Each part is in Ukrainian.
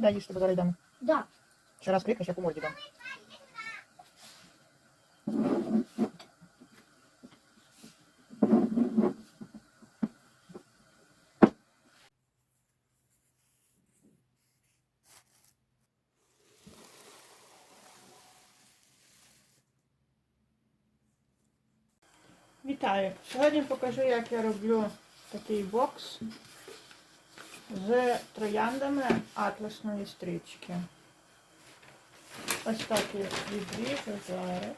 Сідай їсти, бо зараз йдемо. Да. Ще раз крикнеш, я по морді дам. Вітаю! Сьогодні покажу, як я роблю такий бокс з трояндами атласної стрічки. Ось так я відріжу зараз.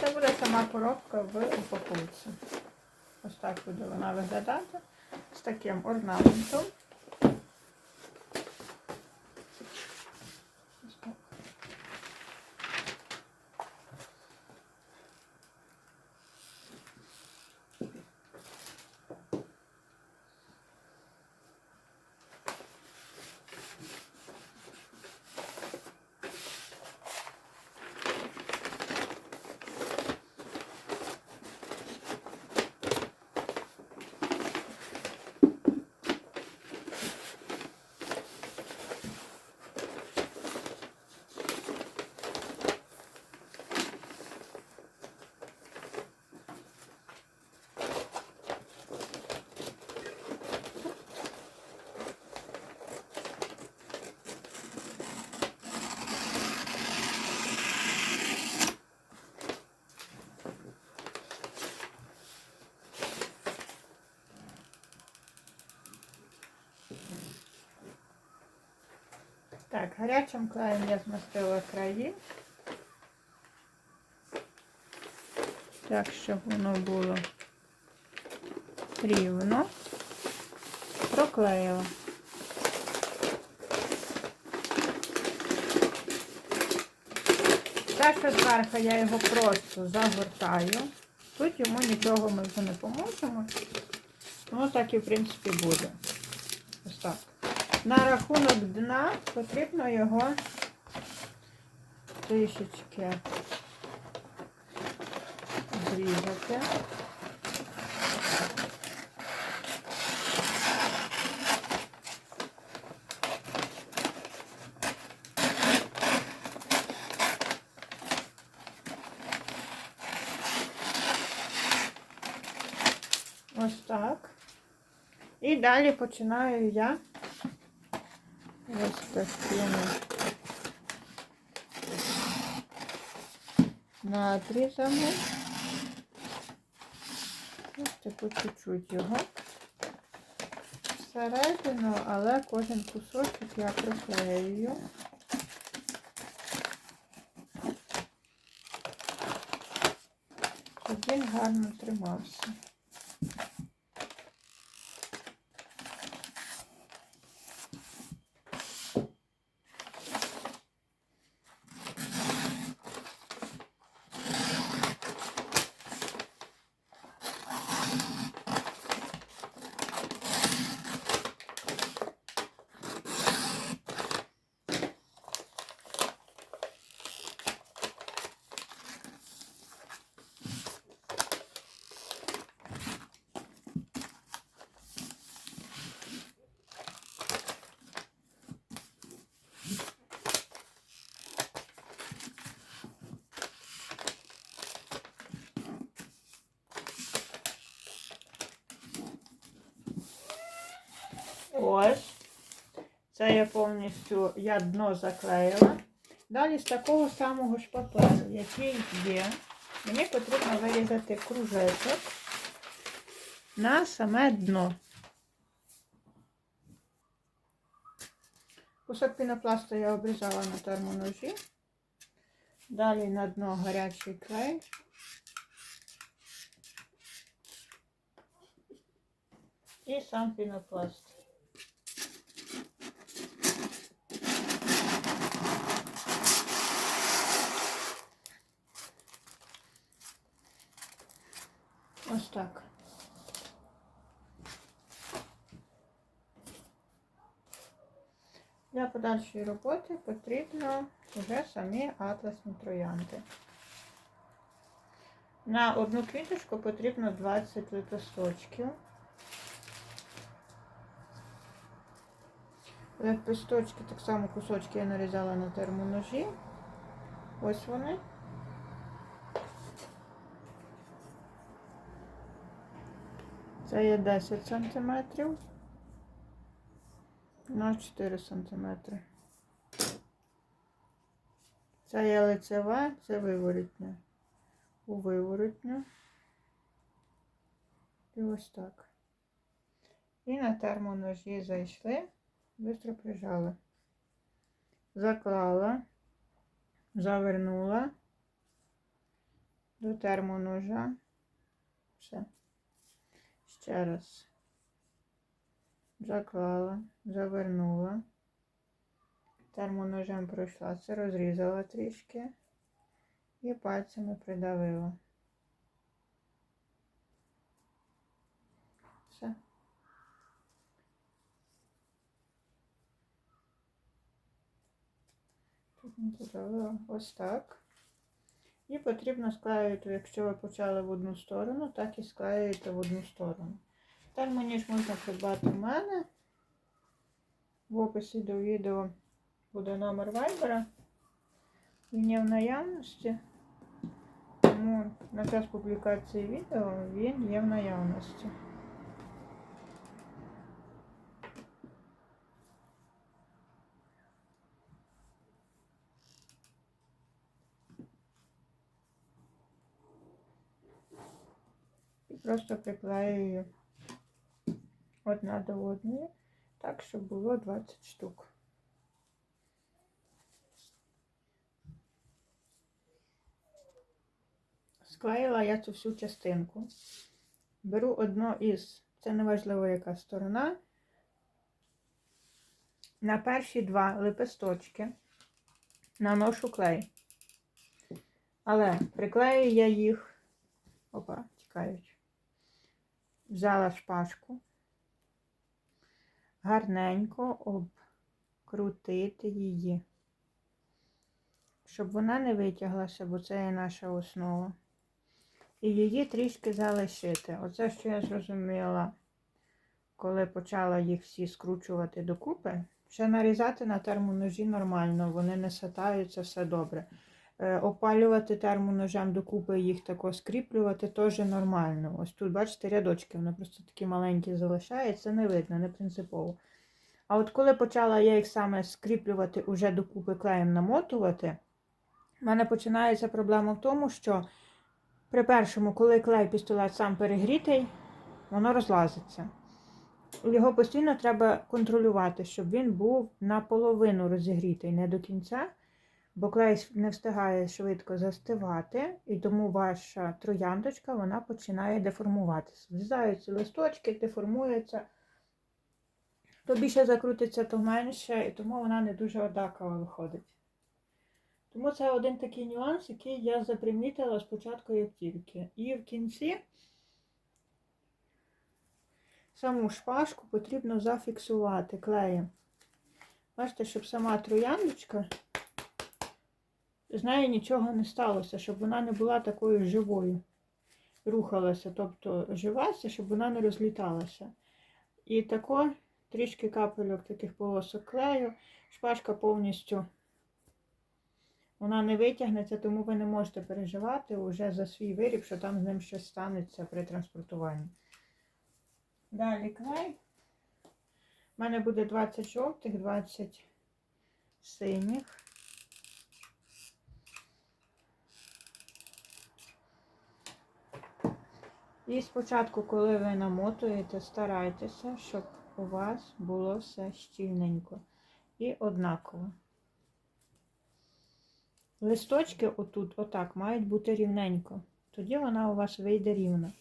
Це буде сама коробка в упаковці. Ось так буде вона виглядати з таким орнаментом. Ось так. Так, гарячим клеєм я змастила краї. Так, щоб воно було рівно. Проклеїла. Те, що зверху я його просто загортаю. Тут йому нічого ми вже не поможемо. Тому так і в принципі буде. Ось так. На рахунок дна потрібно його трішечки зрізати. Ось так. І далі починаю я ось такими надрізами. Ось таку чуть-чуть його всередину, але кожен кусочок я приклеюю. Щоб він гарно тримався. Ось. Це я повністю я дно заклеїла. Далі з такого самого ж паперу, який є, мені потрібно вирізати кружечок на саме дно. Кусок пінопласту я обрізала на термоножі. Далі на дно гарячий клей. І сам пінопласт. Ось так. Для подальшої роботи потрібно вже самі атласні троянди. На одну квіточку потрібно 20 лепесточків. Лепесточки, так само кусочки я нарізала на термоножі. Ось вони. Це є 10 сантиметрів на 4 сантиметри. Це є лицеве, це виворотня. У виворотню. І ось так. І на термоножі зайшли, швидко прижали. Заклала, завернула до термоножа. Все. Ще раз. Заклала, завернула. Термоножем пройшла, це розрізала трішки і пальцями придавила. Все. Тут не придавила. Ось так. І потрібно склеювати, якщо ви почали в одну сторону, так і склеюєте в одну сторону. Термоніж можна придбати в мене. В описі до відео буде номер вайбера. Він є в наявності. Тому на час публікації відео він є в наявності. Просто приклеюю одна до одної, так, щоб було 20 штук. Склеїла я цю всю частинку. Беру одну із, це не важливо яка сторона. На перші два лепесточки наношу клей. Але приклею я їх, опа, тікають. Взяла шпажку, гарненько обкрутити її, щоб вона не витяглася, бо це є наша основа. І її трішки залишити. Оце, що я зрозуміла, коли почала їх всі скручувати докупи. Ще нарізати на термоножі нормально, вони не сатаються, все добре. Е, опалювати термоножем докупи, їх тако скріплювати теж нормально. Ось тут, бачите, рядочки, вони просто такі маленькі залишаються, не видно, не принципово. А от коли почала я їх саме скріплювати, уже докупи клеєм намотувати, в мене починається проблема в тому, що при першому, коли клей пістолет сам перегрітий, воно розлазиться. Його постійно треба контролювати, щоб він був наполовину розігрітий, не до кінця, бо клей не встигає швидко застивати, і тому ваша трояндочка вона починає деформуватися. Зрізаються листочки, деформуються. То більше закрутиться, то менше, і тому вона не дуже одакова виходить. Тому це один такий нюанс, який я запримітила спочатку як тільки. І в кінці саму шпажку потрібно зафіксувати клеєм. Бачите, щоб сама трояндочка, з нею нічого не сталося, щоб вона не була такою живою. Рухалася, тобто живася, щоб вона не розліталася. І тако трішки капельок таких полосок клею, шпажка повністю вона не витягнеться, тому ви не можете переживати вже за свій виріб, що там з ним щось станеться при транспортуванні. Далі клей. У мене буде 20 жовтих, 20 синіх. І спочатку, коли ви намотуєте, старайтеся, щоб у вас було все щільненько і однаково. Листочки отут, отак, мають бути рівненько. Тоді вона у вас вийде рівна.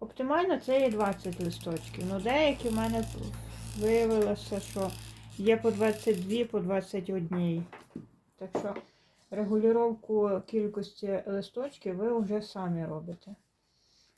Оптимально це є 20 листочків. Ну, деякі в мене виявилося, що є по 22, по 21. Так що регулювання кількості листочків ви вже самі робите.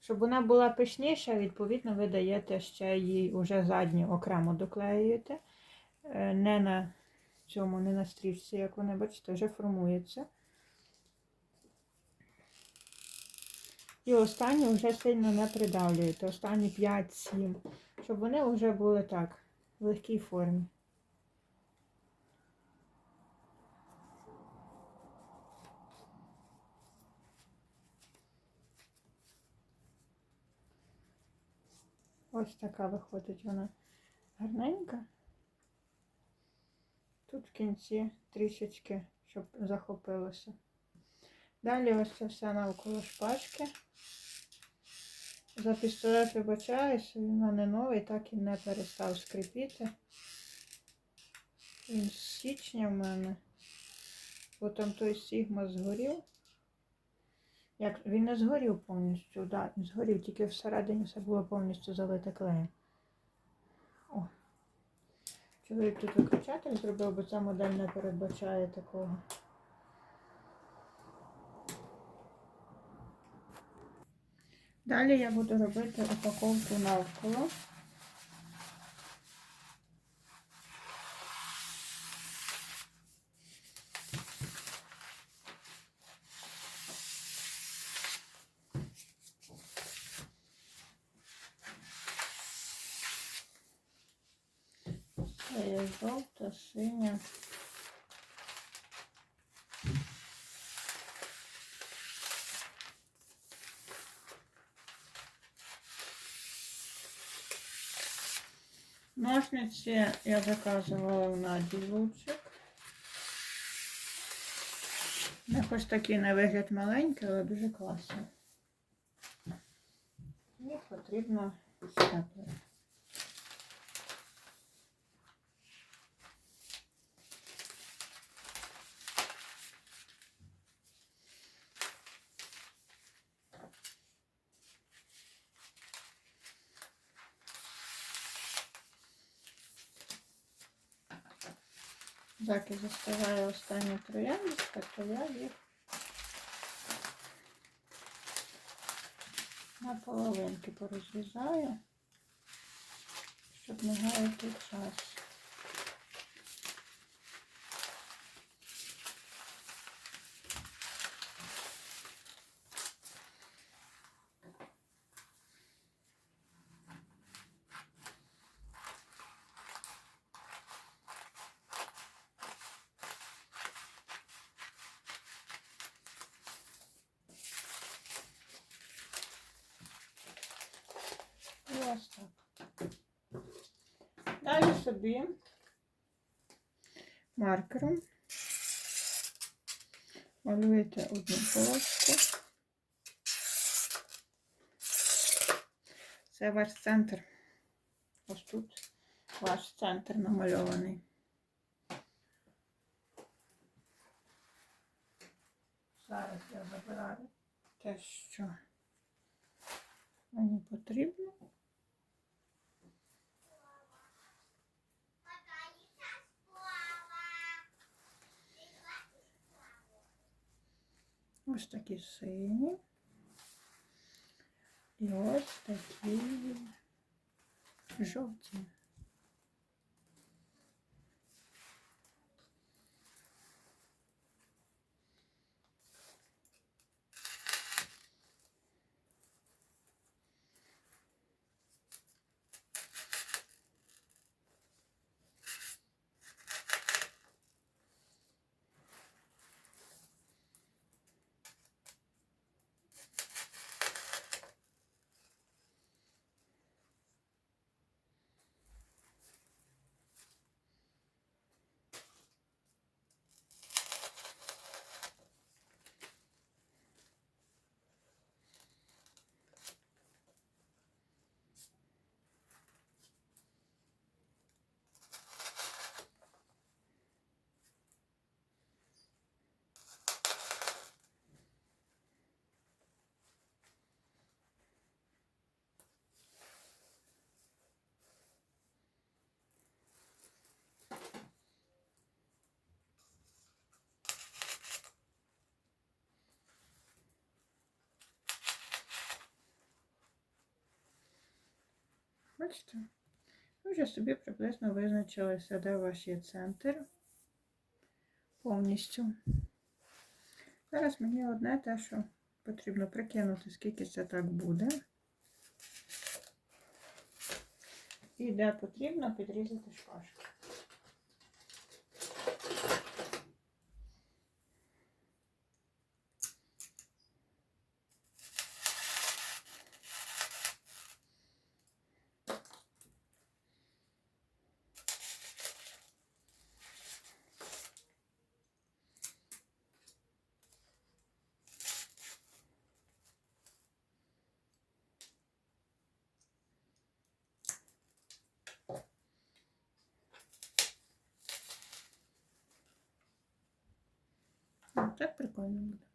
Щоб вона була пишніша, відповідно, ви даєте ще їй вже задню окремо доклеюєте. Е, не на цьому, не на стрічці, як вони бачите, вже формується. І останні вже сильно не придавлюєте. Останні 5-7, щоб вони вже були так, в легкій формі. Ось така виходить вона гарненька. Тут в кінці трішечки, щоб захопилося. Далі ось це все навколо шпажки. За пістолет вибачаюсь, він мене новий, так і не перестав скрипіти. Він з січня в мене. Потім той Сігма згорів. Як він не згорів повністю, да, згорів, тільки всередині все було повністю залите клеєм. О. Чоловік тут виключатель зробив, бо ця модель не передбачає такого. Далі я буду робити упаковку навколо. Жовта, синя. Ножниці я заказувала в Наді Лучик. У них ось такий на вигляд маленький, але дуже класний. Їх потрібно степлити. Заки заставляю останні трояндочка, то я їх на половинки порозрізаю, щоб не гаяти час. Ось так. Далі собі маркером малюєте одну полоску. Це ваш центр. Ось тут ваш центр намальований. Зараз я забираю те, що мені потрібно. Ось такі сині. І ось такі жовті. Бачите? Ви вже собі приблизно визначилися, де ваш є центр повністю. Зараз мені одне те, що Потрібно прикинути, скільки це так буде. І де потрібно підрізати шпажки. О, Так прикольно буде.